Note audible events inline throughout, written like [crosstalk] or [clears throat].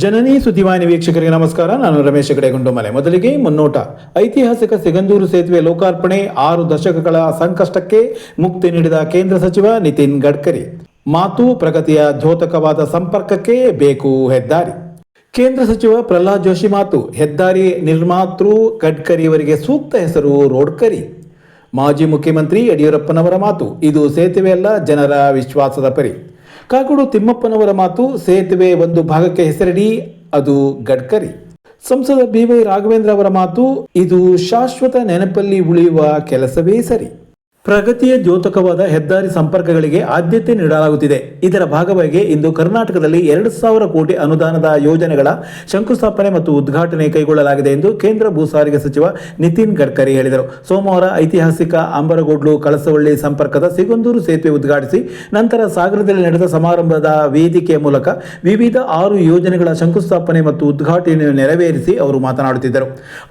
ಜನನಿ ಸುದ್ದಿವಾಹಿನಿ ವೀಕ್ಷಕರಿಗೆ ನಮಸ್ಕಾರ. ನಾನು ರಮೇಶ್ ಮನೆ ಮೊದಲಿಗೆ ಮುನ್ನೋಟ. ಐತಿಹಾಸಿಕ ಸಿಗಂದೂರು ಸೇತುವೆ ಲೋಕಾರ್ಪಣೆ ಆರು ದಶಕಗಳ ಸಂಕಷ್ಟಕ್ಕೆ ಮುಕ್ತಿ ನೀಡಿದ ಕೇಂದ್ರ ಸಚಿವ ನಿತಿನ್ ಗಡ್ಕರಿ. ಮಾತು ಪ್ರಗತಿಯ ದ್ಯೋತಕವಾದ ಸಂಪರ್ಕಕ್ಕೆ ಬೇಕು ಹೆದ್ದಾರಿ. ಕೇಂದ್ರ ಸಚಿವ ಪ್ರಹ್ಲಾದ್ ಜೋಶಿ ಮಾತು, ಹೆದ್ದಾರಿ ನಿರ್ಮಾತೃ ಗಡ್ಕರಿಯವರಿಗೆ ಸೂಕ್ತ ಹೆಸರು ರೋಡ್ಕರಿ. ಮಾಜಿ ಮುಖ್ಯಮಂತ್ರಿ ಯಡಿಯೂರಪ್ಪನವರ ಮಾತು, ಇದು ಸೇತುವೆಯಲ್ಲ ಜನರ ವಿಶ್ವಾಸದ ಪರಿ. ಕಾಗೋಡು ತಿಮ್ಮಪ್ಪನವರ ಮಾತು ಸೇತುವೆ ಒಂದು ಭಾಗಕ್ಕೆ ಹೆಸರಿಡಿ, ಅದು ಗಡ್ಕರಿ. ಸಂಸದ ಬಿ ವೈ ರಾಘವೇಂದ್ರ ಅವರ ಮಾತು, ಇದು ಶಾಶ್ವತ ನೆನಪಲ್ಲಿ ಉಳಿಯುವ ಕೆಲಸವೇ ಸರಿ. ಪ್ರಗತಿಯ ದ್ಯೋತಕವಾದ ಹೆದ್ದಾರಿ ಸಂಪರ್ಕಗಳಿಗೆ ಆದ್ಯತೆ ನೀಡಲಾಗುತ್ತಿದೆ. ಇದರ ಭಾಗವಾಗಿ ಇಂದು ಕರ್ನಾಟಕದಲ್ಲಿ ಎರಡು ಸಾವಿರ ಕೋಟಿ ಅನುದಾನದ ಯೋಜನೆಗಳ ಶಂಕುಸ್ಥಾಪನೆ ಮತ್ತು ಉದ್ಘಾಟನೆ ಕೈಗೊಳ್ಳಲಾಗಿದೆ ಎಂದು ಕೇಂದ್ರ ಭೂ ಸಾರಿಗೆ ಸಚಿವ ನಿತಿನ್ ಗಡ್ಕರಿ ಹೇಳಿದರು. ಸೋಮವಾರ ಐತಿಹಾಸಿಕ ಅಂಬರಗೋಡ್ಲು ಕಳಸವಳ್ಳಿ ಸಂಪರ್ಕದ ಸಿಗಂದೂರು ಸೇತುವೆ ಉದ್ಘಾಟಿಸಿ ನಂತರ ಸಾಗರದಲ್ಲಿ ನಡೆದ ಸಮಾರಂಭದ ವೇದಿಕೆಯ ಮೂಲಕ ವಿವಿಧ ಆರು ಯೋಜನೆಗಳ ಶಂಕುಸ್ಥಾಪನೆ ಮತ್ತು ಉದ್ಘಾಟನೆಯನ್ನು ನೆರವೇರಿಸಿ ಅವರು ಮಾತನಾಡುತ್ತಿದ್ದರು.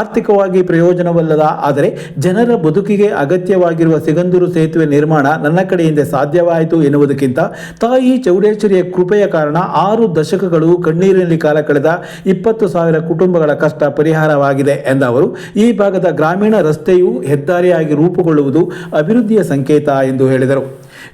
ಆರ್ಥಿಕವಾಗಿ ಪ್ರಯೋಜನವಲ್ಲದ ಆದರೆ ಜನರ ಬದುಕಿಗೆ ಅಗತ್ಯವಾಗಿರುವ ಸಿಗಂದೂರು ಸೇತುವೆ ನಿರ್ಮಾಣ ನನ್ನ ಕಡೆಯಿಂದ ಸಾಧ್ಯವಾಯಿತು ಎನ್ನುವುದಕ್ಕಿಂತ ತಾಯಿ ಚೌಡೇಶ್ವರಿಯ ಕೃಪೆಯ ಕಾರಣ ಆರು ದಶಕಗಳು ಕಣ್ಣೀರಿನಲ್ಲಿ ಕಾಲ ಕಳೆದ ಇಪ್ಪತ್ತು ಸಾವಿರ ಕುಟುಂಬಗಳ ಕಷ್ಟ ಪರಿಹಾರವಾಗಿದೆ ಎಂದ ಅವರು, ಈ ಭಾಗದ ಗ್ರಾಮೀಣ ರಸ್ತೆಯು ಹೆದ್ದಾರಿಯಾಗಿ ರೂಪುಗೊಳ್ಳುವುದು ಅಭಿವೃದ್ಧಿಯ ಸಂಕೇತ ಎಂದು ಹೇಳಿದರು.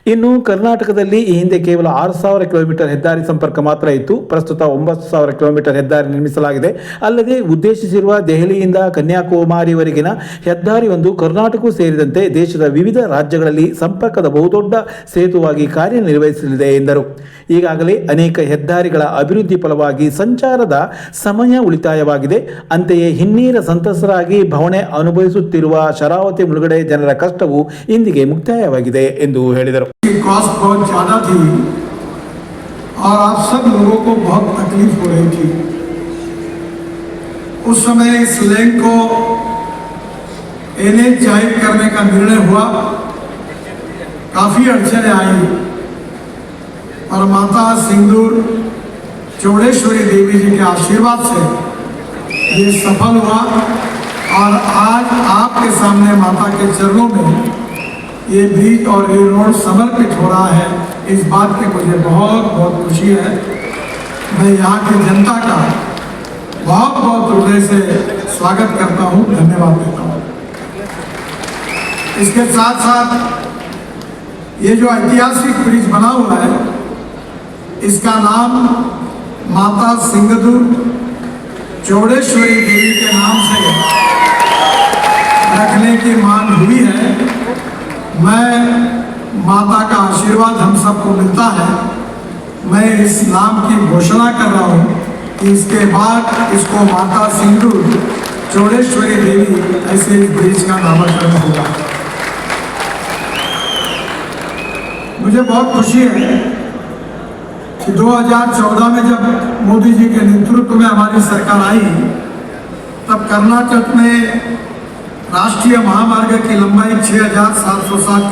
ಇನ್ನು ಕರ್ನಾಟಕದಲ್ಲಿ ಈ ಹಿಂದೆ ಕೇವಲ ಆರು ಸಾವಿರ ಕಿಲೋಮೀಟರ್ ಹೆದ್ದಾರಿ ಸಂಪರ್ಕ ಮಾತ್ರ ಇತ್ತು. ಪ್ರಸ್ತುತ ಒಂಬತ್ತು ಸಾವಿರ ಕಿಲೋಮೀಟರ್ ಹೆದ್ದಾರಿ ನಿರ್ಮಿಸಲಾಗಿದೆ. ಅಲ್ಲದೆ ಉದ್ದೇಶಿಸಿರುವ ದೆಹಲಿಯಿಂದ ಕನ್ಯಾಕುಮಾರಿವರೆಗಿನ ಹೆದ್ದಾರಿ ಒಂದು ಕರ್ನಾಟಕವೂ ಸೇರಿದಂತೆ ದೇಶದ ವಿವಿಧ ರಾಜ್ಯಗಳಲ್ಲಿ ಸಂಪರ್ಕದ ಬಹುದೊಡ್ಡ ಸೇತುವಾಗಿ ಕಾರ್ಯನಿರ್ವಹಿಸಲಿದೆ ಎಂದರು. ಈಗಾಗಲೇ ಅನೇಕ ಹೆದ್ದಾರಿಗಳ ಅಭಿವೃದ್ಧಿ ಫಲವಾಗಿ ಸಂಚಾರದ ಸಮಯ ಉಳಿತಾಯವಾಗಿದೆ. ಅಂತೆಯೇ ಹಿನ್ನೀರ ಸಂತಸರಾಗಿ ಭವಣೆ ಅನುಭವಿಸುತ್ತಿರುವ ಶರಾವತಿ ಮುಳುಗಡೆ ಜನರ ಕಷ್ಟವು ಇಂದಿಗೆ ಮುಕ್ತಾಯವಾಗಿದೆ ಎಂದು ಹೇಳಿದರು. की कॉस्ट बहुत ज़्यादा थी और आप सब लोगों को बहुत तकलीफ़ हो रही थी। उस समय इस लेन को एन ज़ाहिर करने का निर्णय हुआ। काफ़ी अड़चने आई। और माता सिंदूर चौड़ेश्वरी देवी जी के आशीर्वाद से ये सफल हुआ। और आज आपके सामने माता के चरणों में ये ब्रिज और ये रोड समर्पित हो रहा है। इस बात की मुझे बहुत बहुत खुशी है। मैं यहाँ की जनता का बहुत बहुत हृदय से स्वागत करता हूँ, धन्यवाद देता हूँ। इसके साथ साथ ये जो ऐतिहासिक ब्रिज बना हुआ है, इसका नाम माता सिंगदूर चौड़ेश्वरी देवी के नाम से रखने की मांग हुई है। मैं माता का आशीर्वाद हम सबको मिलता है। मैं इस नाम की घोषणा कर रहा हूँ इसके बाद इसको माता सिंधु चौड़ेश्वरी देवी ऐसे ब्रिज का नामकरण होगा। मुझे बहुत खुशी है कि 2014 में जब मोदी जी के नेतृत्व में हमारी सरकार आई, तब कर्नाटक में ರಾಷ್ಟ್ರೀಯ ಮಹಾಮಾರ್ಗ ಲಂಬಾಯಿ ಛೇ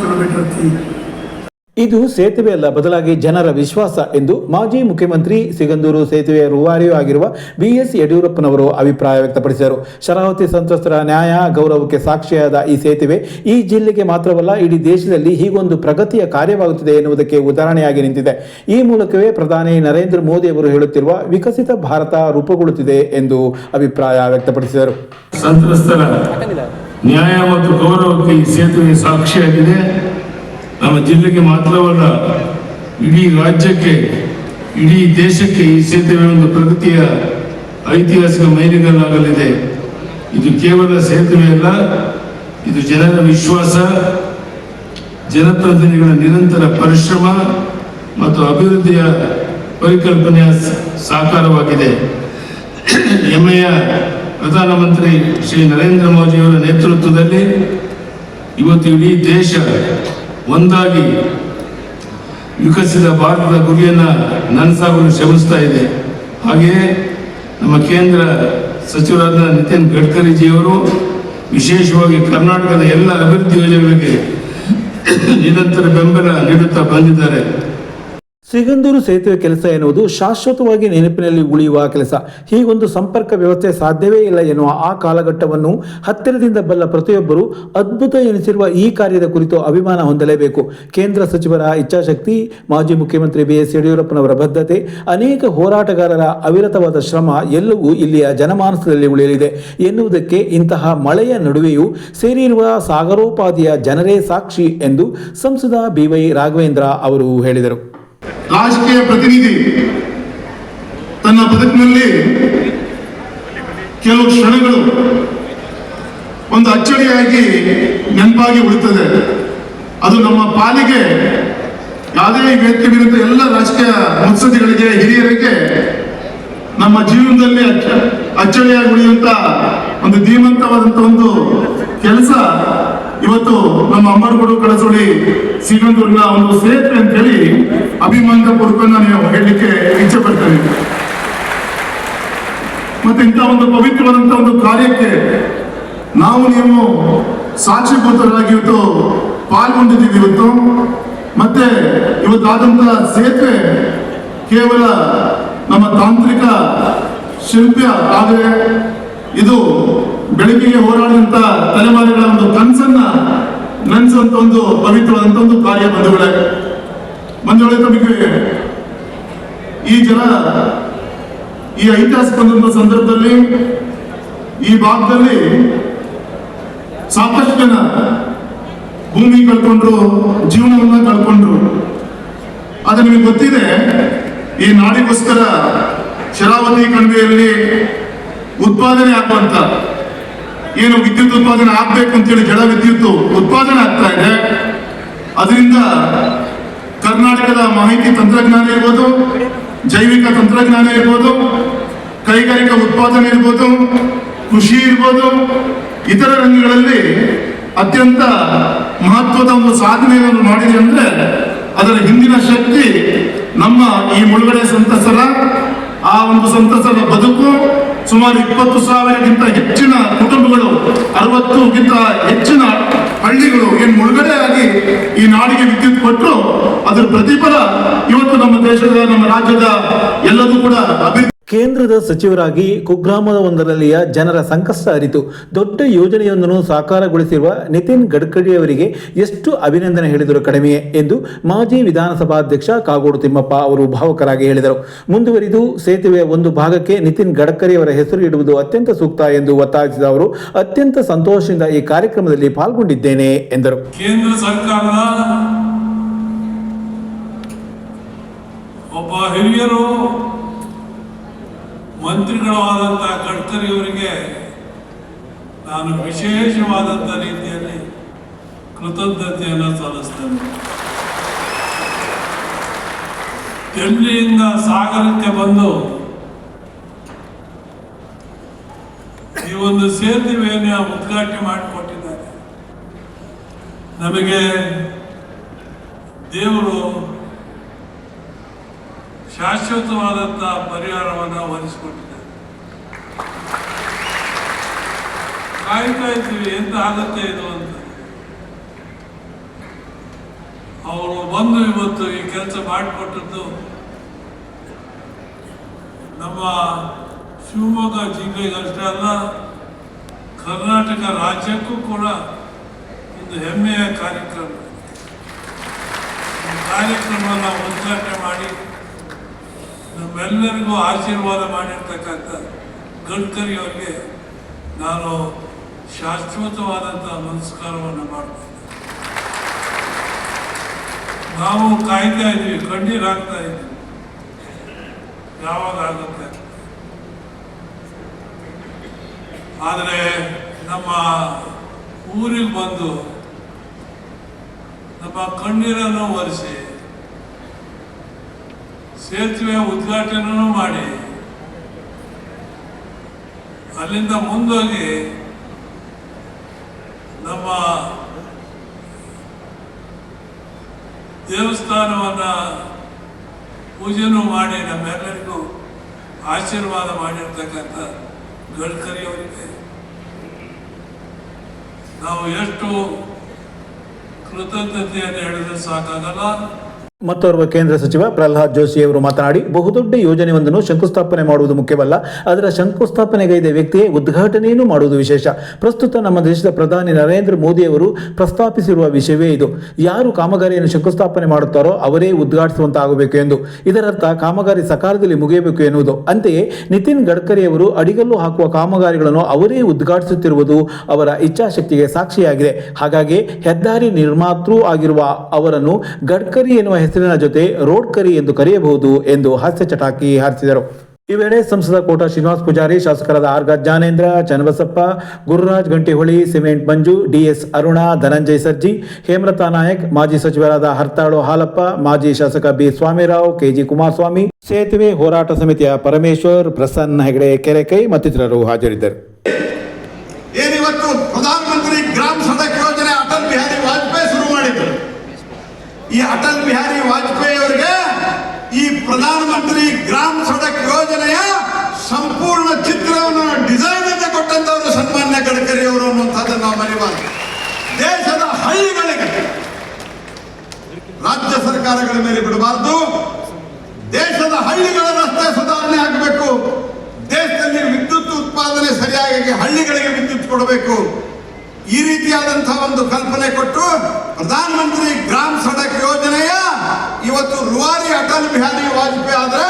ಕಿಲೋಮೀಟರ್ ಇದು ಸೇತುವೆಯಲ್ಲ ಬದಲಾಗಿ ಜನರ ವಿಶ್ವಾಸ ಎಂದು ಮಾಜಿ ಮುಖ್ಯಮಂತ್ರಿ ಸಿಗಂದೂರು ಸೇತುವೆಯ ರೂವಾರಿಯೂ ಆಗಿರುವ ಬಿ ಎಸ್ ಯಡಿಯೂರಪ್ಪನವರು ಅಭಿಪ್ರಾಯ ವ್ಯಕ್ತಪಡಿಸಿದರು. ಶರಾವತಿ ಸಂತ್ರಸ್ತರ ನ್ಯಾಯ ಗೌರವಕ್ಕೆ ಸಾಕ್ಷಿಯಾದ ಈ ಸೇತುವೆ ಈ ಜಿಲ್ಲೆಗೆ ಮಾತ್ರವಲ್ಲ ಇಡೀ ದೇಶದಲ್ಲಿ ಹೀಗೊಂದು ಪ್ರಗತಿಯ ಕಾರ್ಯವಾಗುತ್ತಿದೆ ಎನ್ನುವುದಕ್ಕೆ ಉದಾಹರಣೆಯಾಗಿ ನಿಂತಿದೆ. ಈ ಮೂಲಕವೇ ಪ್ರಧಾನಿ ನರೇಂದ್ರ ಮೋದಿ ಅವರು ಹೇಳುತ್ತಿರುವ ವಿಕಸಿತ ಭಾರತ ರೂಪುಗೊಳ್ಳುತ್ತಿದೆ ಎಂದು ಅಭಿಪ್ರಾಯ ವ್ಯಕ್ತಪಡಿಸಿದರು. ನ್ಯಾಯ ಮತ್ತು ಗೌರವಕ್ಕೆ ಈ ಸೇತುವೆ ಸಾಕ್ಷಿಯಾಗಿದೆ. ನಮ್ಮ ಜಿಲ್ಲೆಗೆ ಮಾತ್ರವಲ್ಲ, ಇಡೀ ರಾಜ್ಯಕ್ಕೆ, ಇಡೀ ದೇಶಕ್ಕೆ ಈ ಸೇತುವೆ ಒಂದು ಪ್ರಗತಿಯ ಐತಿಹಾಸಿಕ ಮೈಲಿಗಲ್ಲಾಗಲಿದೆ. ಇದು ಕೇವಲ ಸೇತುವೆ ಅಲ್ಲ, ಇದು ಜನರ ವಿಶ್ವಾಸ, ಜನಪ್ರತಿನಿಧಿಗಳ ನಿರಂತರ ಪರಿಶ್ರಮ ಮತ್ತು ಅಭಿವೃದ್ಧಿಯ ಪರಿಕಲ್ಪನೆಯ ಸಾಕಾರವಾಗಿದೆ. [clears throat] ಹೆಮ್ಮೆಯ ಪ್ರಧಾನಮಂತ್ರಿ ಶ್ರೀ ನರೇಂದ್ರ ಮೋದಿಯವರ ನೇತೃತ್ವದಲ್ಲಿ ಇವತ್ತು ಇಡೀ ದೇಶ ಒಂದಾಗಿ ವಿಕಸಿದ ಭಾರತದ ಗುರಿಯನ್ನು ನನಸಾಗಲು ಶ್ರಮಿಸ್ತಾ ಇದೆ. ಹಾಗೆಯೇ ನಮ್ಮ ಕೇಂದ್ರ ಸಚಿವರಾದ ನಿತಿನ್ ಗಡ್ಕರಿಜಿಯವರು ವಿಶೇಷವಾಗಿ ಕರ್ನಾಟಕದ ಎಲ್ಲ ಅಭಿವೃದ್ಧಿ ಯೋಜನೆಗಳಿಗೆ ನಿರಂತರ ಬೆಂಬಲ ನೀಡುತ್ತಾ ಬಂದಿದ್ದಾರೆ. ಸಿಗಂದೂರು ಸೇತುವೆ ಕೆಲಸ ಎನ್ನುವುದು ಶಾಶ್ವತವಾಗಿ ನೆನಪಿನಲ್ಲಿ ಉಳಿಯುವ ಕೆಲಸ. ಹೀಗೊಂದು ಸಂಪರ್ಕ ವ್ಯವಸ್ಥೆ ಸಾಧ್ಯವೇ ಇಲ್ಲ ಎನ್ನುವ ಆ ಕಾಲಘಟ್ಟವನ್ನು ಹತ್ತಿರದಿಂದ ಬಲ್ಲ ಪ್ರತಿಯೊಬ್ಬರು ಅದ್ಭುತ ಎನಿಸಿರುವ ಈ ಕಾರ್ಯದ ಕುರಿತು ಅಭಿಮಾನ ಹೊಂದಲೇಬೇಕು. ಕೇಂದ್ರ ಸಚಿವರ ಇಚ್ಛಾಶಕ್ತಿ, ಮಾಜಿ ಮುಖ್ಯಮಂತ್ರಿ ಬಿ ಎಸ್ ಯಡಿಯೂರಪ್ಪನವರ ಬದ್ಧತೆ, ಅನೇಕ ಹೋರಾಟಗಾರರ ಅವಿರತವಾದ ಶ್ರಮ ಎಲ್ಲವೂ ಇಲ್ಲಿಯ ಜನಮಾನಸದಲ್ಲಿ ಉಳಿಯಲಿದೆ ಎನ್ನುವುದಕ್ಕೆ ಇಂತಹ ಮಳೆಯ ನಡುವೆಯೂ ಸೇರಿರುವ ಸಾಗರೋಪಾದಿಯ ಜನರೇ ಸಾಕ್ಷಿ ಎಂದು ಸಂಸದ ಬಿವೈ ರಾಘವೇಂದ್ರ ಅವರು ಹೇಳಿದರು. ರಾಜಕೀಯ ಪ್ರತಿನಿಧಿ ತನ್ನ ಬದುಕಿನಲ್ಲಿ ಕೆಲವು ಕ್ಷಣಗಳು ಒಂದು ಅಚ್ಚಳಿಯಾಗಿ ನೆನಪಾಗಿ ಉಳಿತದೆ. ಅದು ನಮ್ಮ ಪಾಲಿಗೆ ಯಾವುದೇ ವೇದಿಕೆ ವಿರುದ್ಧ ಎಲ್ಲ ರಾಜಕೀಯ ಮುತ್ಸದಿಗಳಿಗೆ ಹಿರಿಯರಿಗೆ ನಮ್ಮ ಜೀವನದಲ್ಲಿ ಅಚ್ಚ, ಅಚ್ಚಳಿಯಾಗಿ ಉಳಿಯುವಂತ ಒಂದು ಧೀಮಂತವಾದಂತ ಒಂದು ಕೆಲಸ ಇವತ್ತು ನಮ್ಮ ಅಮ್ಮರ್ಗುಡು ಕಳಸೋಳಿ ಸಿಗಂದೂರಿನ ಒಂದು ಸೇತುವೆ ಅಂತ ಹೇಳಿ ಅಭಿಮಾನದ ಪೂರ್ವಕ ನಾನು ಹೇಳಲಿಕ್ಕೆ ಇಚ್ಛೆ ಪಡ್ತೇನೆ. ಮತ್ತೆ ಇಂಥ ಒಂದು ಪವಿತ್ರವಾದಂತಹ ಒಂದು ಕಾರ್ಯಕ್ಕೆ ನಾವು ನೀವು ಸಾಕ್ಷಿಭೂತರಾಗಿ ಇವತ್ತು ಪಾಲ್ಗೊಂಡಿದ್ದೀವಿ ಇವತ್ತು. ಮತ್ತೆ ಇವತ್ತಾದಂತ ಸೇತುವೆ ಕೇವಲ ನಮ್ಮ ತಾಂತ್ರಿಕ ಶಿಲ್ಪ ಆದರೆ ಇದು ಬೆಳಕಿಗೆ ಹೋರಾಡಿದಂತ ತಲೆಮಾರಿಗಳ ಒಂದು ಕನಸನ್ನ ನೆನೆಸುವಂತ ಒಂದು ಪವಿತ್ರವಾದಂತ ಒಂದು ಕಾರ್ಯ ಬಂಧುಗಳೇ. ಬಂಧುಗಳೇ ತಮಗೆ ಈ ಜನ ಈ ಐತಿಹಾಸಿಕ ಸಂದರ್ಭದಲ್ಲಿ, ಈ ಭಾಗದಲ್ಲಿ ಸಾಕಷ್ಟು ಜನ ಭೂಮಿ ಕಳ್ಕೊಂಡ್ರು, ಜೀವನವನ್ನ ಕಳ್ಕೊಂಡ್ರು. ಅದು ನಿಮಗೆ ಗೊತ್ತಿದೆ, ಈ ನಾಡಿಗೋಸ್ಕರ ಶರಾವತಿ ಕಣಿವೆಯಲ್ಲಿ ಉತ್ಪಾದನೆ ಆಗುವಂತ ಏನು ವಿದ್ಯುತ್ ಉತ್ಪಾದನೆ ಆಗ್ಬೇಕು ಅಂತೇಳಿ ಜಲ ವಿದ್ಯುತ್ ಉತ್ಪಾದನೆ ಆಗ್ತಾ ಇದೆ. ಅದರಿಂದ ಕರ್ನಾಟಕದ ಮಾಹಿತಿ ತಂತ್ರಜ್ಞಾನ ಇರ್ಬೋದು, ಜೈವಿಕ ತಂತ್ರಜ್ಞಾನ ಇರ್ಬೋದು, ಕೈಗಾರಿಕಾ ಉತ್ಪಾದನೆ ಇರ್ಬೋದು, ಕೃಷಿ ಇರ್ಬೋದು, ಇತರ ರಂಗಗಳಲ್ಲಿ ಅತ್ಯಂತ ಮಹತ್ವದ ಒಂದು ಸಾಧನೆಯನ್ನು ಮಾಡಿದೆ ಅಂದರೆ ಅದರ ಹಿಂದಿನ ಶಕ್ತಿ ನಮ್ಮ ಈ ಮುಳುಗಡೆ ಸಂತಸರ, ಆ ಒಂದು ಸಂತಸದ ಬದುಕು ಸುಮಾರು ಇಪ್ಪತ್ತು ಸಾವಿರಕ್ಕಿಂತ ಹೆಚ್ಚಿನ ಕುಟುಂಬಗಳು ಅರವತ್ತುಗಿಂತ ಹೆಚ್ಚಿನ ಹಳ್ಳಿಗಳು ಏನ್ ಮುಳುಗಡೆ ಆಗಿ ಈ ನಾಡಿಗೆ ವಿದ್ಯುತ್ ಕೊಟ್ಟರು ಅದರ ಪ್ರತಿಫಲ ಇವತ್ತು ನಮ್ಮ ದೇಶದ, ನಮ್ಮ ರಾಜ್ಯದ ಎಲ್ಲದೂ ಕೂಡ ಅಭಿವೃದ್ಧಿ ಕೇಂದ್ರದ ಸಚಿವರಾಗಿ ಕುಗ್ರಾಮದ ಒಂದರಲ್ಲಿಯ ಜನರ ಸಂಕಷ್ಟ ಅರಿತು ದೊಡ್ಡ ಯೋಜನೆಯೊಂದನ್ನು ಸಾಕಾರಗೊಳಿಸಿರುವ ನಿತಿನ್ ಗಡ್ಕರಿ ಅವರಿಗೆ ಎಷ್ಟು ಅಭಿನಂದನೆ ಹೇಳಿದರೂ ಕಡಿಮೆಯೇ ಎಂದು ಮಾಜಿ ವಿಧಾನಸಭಾಧ್ಯಕ್ಷ ಕಾಗೋಡು ತಿಮ್ಮಪ್ಪ ಅವರು ಭಾವಕರಾಗಿ ಹೇಳಿದರು. ಮುಂದುವರಿದು ಸೇತುವೆಯ ಒಂದು ಭಾಗಕ್ಕೆ ನಿತಿನ್ ಗಡ್ಕರಿ ಅವರ ಹೆಸರು ಇಡುವುದು ಅತ್ಯಂತ ಸೂಕ್ತ ಎಂದು ಒತ್ತಾಯಿಸಿದ ಅವರು, ಅತ್ಯಂತ ಸಂತೋಷದಿಂದ ಈ ಕಾರ್ಯಕ್ರಮದಲ್ಲಿ ಪಾಲ್ಗೊಂಡಿದ್ದೇನೆ ಎಂದರು. ಕೇಂದ್ರ ಸರ್ಕಾರದ ಒಬ್ಬ ಹಿರಿಯರು ಮಂತ್ರಿಗಳು ಆದಂಥ ಗಡ್ಕರಿ ಅವರಿಗೆ ನಾನು ವಿಶೇಷವಾದಂಥ ರೀತಿಯಲ್ಲಿ ಕೃತಜ್ಞತೆಯನ್ನು ಸಲ್ಲಿಸ್ತೇನೆ. ದೆಹಲಿಯಿಂದ ಸಾಗರಕ್ಕೆ ಬಂದು ಈ ಒಂದು ಸೇತುವೆಯನ್ನು ಉದ್ಘಾಟನೆ ಮಾಡಿಕೊಟ್ಟಿದ್ದಾರೆ. ನಮಗೆ ದೇವರು ಶಾಶ್ವತವಾದಂಥ ಪರಿಹಾರವನ್ನು ಒದಗಿಸಿಕೊಟ್ಟಿದ್ದಾರೆ. ಕಾಯ್ತಾ ಇದ್ದೀವಿ, ಎಂತ ಆಗುತ್ತೆ ಇದು ಅಂತ. ಅವರು ಬಂದು ಇವತ್ತು ಈ ಕೆಲಸ ಮಾಡಿಕೊಟ್ಟದ್ದು ನಮ್ಮ ಶಿವಮೊಗ್ಗ ಜಿಲ್ಲೆಗೆ ಅಷ್ಟೇ ಅಲ್ಲ, ಕರ್ನಾಟಕ ರಾಜ್ಯಕ್ಕೂ ಕೂಡ ಒಂದು ಹೆಮ್ಮೆಯ ಕಾರ್ಯಕ್ರಮ. ಕಾರ್ಯಕ್ರಮವನ್ನು ಉದ್ಘಾಟನೆ ಮಾಡಿ ನಮ್ಮೆಲ್ಲರಿಗೂ ಆಶೀರ್ವಾದ ಮಾಡಿರ್ತಕ್ಕಂಥ ಗಡ್ಕರಿ ಅವರಿಗೆ ನಾನು ಶಾಶ್ವತವಾದಂಥ ನಮಸ್ಕಾರವನ್ನು ಮಾಡ್ತೇನೆ. ನಾವು ಕಾಯ್ತಾ ಇದ್ದೀವಿ, ಕಣ್ಣೀರು ಇದ್ದೀವಿ. ಯಾವಾಗ ಆಗುತ್ತೆ ಆದರೆ ನಮ್ಮ ಊರಿಗೆ ಬಂದು ನಮ್ಮ ಕಣ್ಣೀರನ್ನು ಒರೆಸಿ ಸೇತುವೆ ಉದ್ಘಾಟನೂ ಮಾಡಿ. ಅಲ್ಲಿಂದ ಮುಂದೋಗಿ ನಮ್ಮ ದೇವಸ್ಥಾನವನ್ನು ಪೂಜೆನೂ ಮಾಡಿ, ನಮ್ಮೆಲ್ಲರಿಗೂ ಆಶೀರ್ವಾದ ಮಾಡಿರ್ತಕ್ಕಂಥ ಗಡ್ಕರಿ ಅವರಿಗೆ. ನಾವು ಎಷ್ಟು ಕೃತಜ್ಞತೆಯನ್ನು ಹೇಳಿದ್ರೆ ಸಾಕಾಗಲ್ಲ. ಮತ್ತೋರ್ವ ಕೇಂದ್ರ ಸಚಿವ ಪ್ರಹ್ಲಾದ್ ಜೋಶಿ ಅವರು ಮಾತನಾಡಿ, ಬಹುದೊಡ್ಡ ಯೋಜನೆಯೊಂದನ್ನು ಶಂಕುಸ್ಥಾಪನೆ ಮಾಡುವುದು ಮುಖ್ಯವಲ್ಲ, ಅದರ ಶಂಕುಸ್ಥಾಪನೆಗೈದ ವ್ಯಕ್ತಿಯೇ ಉದ್ಘಾಟನೆಯನ್ನು ಮಾಡುವುದು ವಿಶೇಷ. ಪ್ರಸ್ತುತ ನಮ್ಮ ದೇಶದ ಪ್ರಧಾನಿ ನರೇಂದ್ರ ಮೋದಿ ಅವರು ಪ್ರಸ್ತಾಪಿಸಿರುವ ವಿಷಯವೇ ಇದು. ಯಾರು ಕಾಮಗಾರಿಯನ್ನು ಶಂಕುಸ್ಥಾಪನೆ ಮಾಡುತ್ತಾರೋ ಅವರೇ ಉದ್ಘಾಟಿಸುವಂತಾಗಬೇಕು ಎಂದು. ಇದರರ್ಥ ಕಾಮಗಾರಿ ಸಕಾಲದಲ್ಲಿ ಮುಗಿಯಬೇಕು ಎನ್ನುವುದು. ಅಂತೆಯೇ ನಿತಿನ್ ಗಡ್ಕರಿ ಅವರು ಅಡಿಗಲ್ಲು ಹಾಕುವ ಕಾಮಗಾರಿಗಳನ್ನು ಅವರೇ ಉದ್ಘಾಟಿಸುತ್ತಿರುವುದು ಅವರ ಇಚ್ಛಾಶಕ್ತಿಗೆ ಸಾಕ್ಷಿಯಾಗಿದೆ. ಹಾಗಾಗಿ ಹೆದ್ದಾರಿ ನಿರ್ಮಾತೃ ಆಗಿರುವ ಅವರನ್ನು ಗಡ್ಕರಿ ಎನ್ನುವ ಹೆಸರಿನ ಜೊತೆ ರೋಡ್ ಕರಿ ಎಂದು ಕರೆಯಬಹುದು ಎಂದು ಹಾಸ್ಯ ಚಟಾಕಿ ಹಾರಿಸಿದರು. ಈ ವೇಳೆ ಸಂಸದ ಕೋಟ ಶ್ರೀನಿವಾಸ್ ಪೂಜಾರಿ, ಶಾಸಕರಾದ ಆರ್ಗ ಜ್ಞಾನೇಂದ್ರ, ಚನ್ನಬಸಪ್ಪ, ಗುರುರಾಜ್ ಗಂಟಿಹೊಳಿ, ಸಿಮೆಂಟ್ ಮಂಜು ಡಿಎಸ್ ಅರುಣ, ಧನಂಜಯ್ ಸರ್ಜಿ, ಹೇಮಲತಾ ನಾಯಕ್, ಮಾಜಿ ಸಚಿವರಾದ ಹರ್ತಾಳು ಹಾಲಪ್ಪ, ಮಾಜಿ ಶಾಸಕ ಬಿ ಸ್ವಾಮಿರಾವ್ ಕೆಜಿ ಕುಮಾರಸ್ವಾಮಿ. ಸೇತುವೆ ಹೋರಾಟ ಸಮಿತಿಯ ಪರಮೇಶ್ವರ್, ಪ್ರಸನ್ನ ಹೆಗಡೆ ಕೆರೆಕೈ ಮತ್ತಿತರರು ಹಾಜರಿದ್ದರು ಏನಿವತ್ತು ಪ್ರಧಾನಮಂತ್ರಿ ಗ್ರಾಮ ಸಡಕ್ ಯೋಜನೆ ಅಟಲ್ ಬಿಹಾರಿ ವಾಜಪೇಯಿ ಶುರು ಮಾಡಿದ್ರು ಈ ಅಟಲ್ ಬಿಹಾರಿ ವಾಜಪೇಯಿ ಅವರಿಗೆ ಈ ಪ್ರಧಾನಮಂತ್ರಿ ಗ್ರಾಮ ಸಡಕ್ ಯೋಜನೆಯ ಸಂಪೂರ್ಣ ಚಿತ್ರವನ್ನು ಡಿಸೈನ್ ಅನ್ನು ಕೊಟ್ಟಂತವರು ಸನ್ಮಾನ್ಯ ಗಡ್ಕರಿ ಅವರು ಅನ್ನುವಂಥದ್ದನ್ನು ನಾವು ಮರಿಬಾರ್ದು. ದೇಶದ ಹಳ್ಳಿಗಳಿಗೆ ರಾಜ್ಯ ಸರ್ಕಾರಗಳ ಮೇಲೆ ಬಿಡಬಾರ್ದು. ದೇಶದ ಹಳ್ಳಿಗಳ ರಸ್ತೆ ಸುಧಾರಣೆ ಆಗಬೇಕು. ದೇಶದಲ್ಲಿ ವಿದ್ಯುತ್ ಉತ್ಪಾದನೆ ಸರಿಯಾಗಿ ಹಳ್ಳಿಗಳಿಗೆ ವಿದ್ಯುತ್ ಕೊಡಬೇಕು. ಈ ರೀತಿಯಾದಂತಹ ಒಂದು ಕಲ್ಪನೆ ಕೊಟ್ಟು ಪ್ರಧಾನಮಂತ್ರಿ ಗ್ರಾಮ ಸಡಕ್ ಯೋಜನೆಯ ಇವತ್ತು ರುವಾರಿ ಅಟಲ್ ಬಿಹಾರಿ ವಾಜಪೇಯಿ ಆದ್ರೆ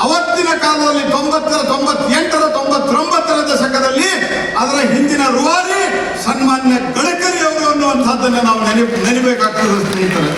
ಅವತ್ತಿನ ಕಾಲದಲ್ಲಿ ತೊಂಬತ್ತರ ತೊಂಬತ್ತೆಂಟರ ತೊಂಬತ್ತೊಂಬತ್ತರ ದಶಕದಲ್ಲಿ ಅದರ ಹಿಂದಿನ ರುವಾರಿ ಸನ್ಮಾನ್ಯ ಗಡಕರಿ ಅವರು ಅನ್ನುವಂಥದ್ದನ್ನು ನಾವು ನೆನೆ, ನೆನಬೇಕಾಗ್ತದೆ ಸ್ನೇಹಿತರೆ